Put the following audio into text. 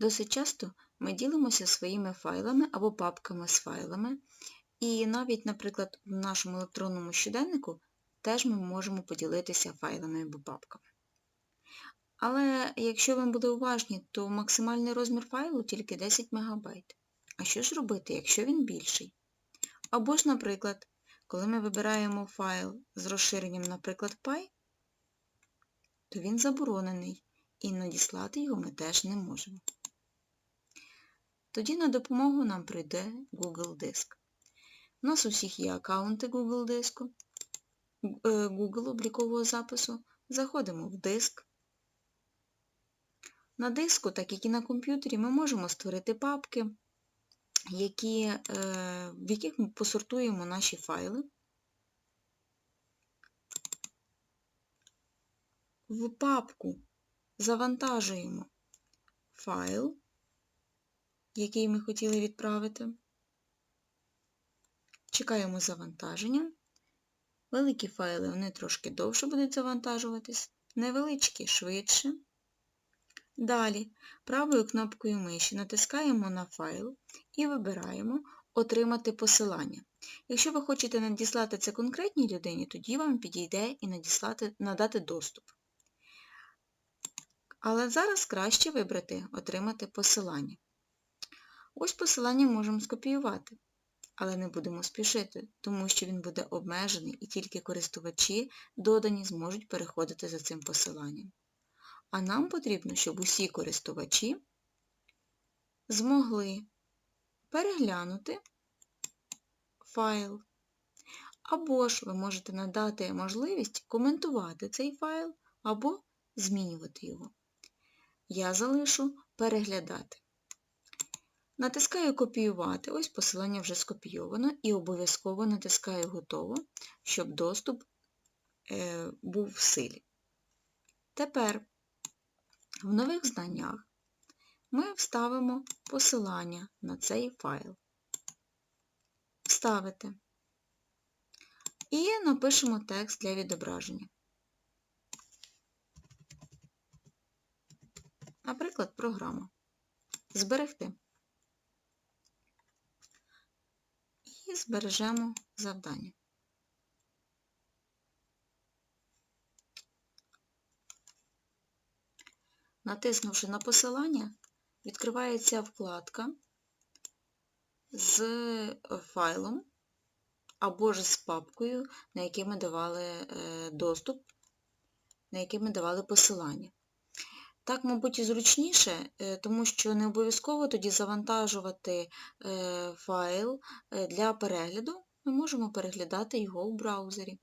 Досить часто ми ділимося своїми файлами або папками з файлами, і навіть, наприклад, в нашому електронному щоденнику теж ми можемо поділитися файлами або папками. Але якщо ви були уважні, то максимальний розмір файлу тільки 10 МБ. А що ж робити, якщо він більший? Або ж, наприклад, коли ми вибираємо файл з розширенням, наприклад, Py, то він заборонений, і надіслати його ми теж не можемо. Тоді на допомогу нам прийде Google Диск. У нас у всіх є аккаунти Google диску, е, Google облікового запису. Заходимо в диск. На диску, так як і на комп'ютері, ми можемо створити папки, які, е, в яких ми посортуємо наші файли. В папку завантажуємо файл, який ми хотіли відправити. Чекаємо завантаження. Великі файли вони трошки довше будуть завантажуватись, невеличкі швидше. Далі правою кнопкою миші натискаємо на файл і вибираємо Отримати посилання. Якщо ви хочете надіслати це конкретній людині, тоді вам підійде і надіслати, надати доступ. Але зараз краще вибрати Отримати посилання. Ось посилання можемо скопіювати, але не будемо спішити, тому що він буде обмежений і тільки користувачі додані зможуть переходити за цим посиланням. А нам потрібно, щоб усі користувачі змогли переглянути файл. Або ж ви можете надати можливість коментувати цей файл або змінювати його. Я залишу переглядати. Натискаю Копіювати, ось посилання вже скопійовано, і обов'язково натискаю Готово, щоб доступ е, був в силі. Тепер в нових знаннях ми вставимо посилання на цей файл. Вставити. І напишемо текст для відображення. Наприклад, програма. Зберегти. І збережемо завдання. Натиснувши на посилання, відкривається вкладка з файлом або ж з папкою, на який ми давали е, доступ, на який ми давали посилання. Так, мабуть, і зручніше, е, тому що не обов'язково тоді завантажувати е, файл для перегляду, ми можемо переглядати його у браузері.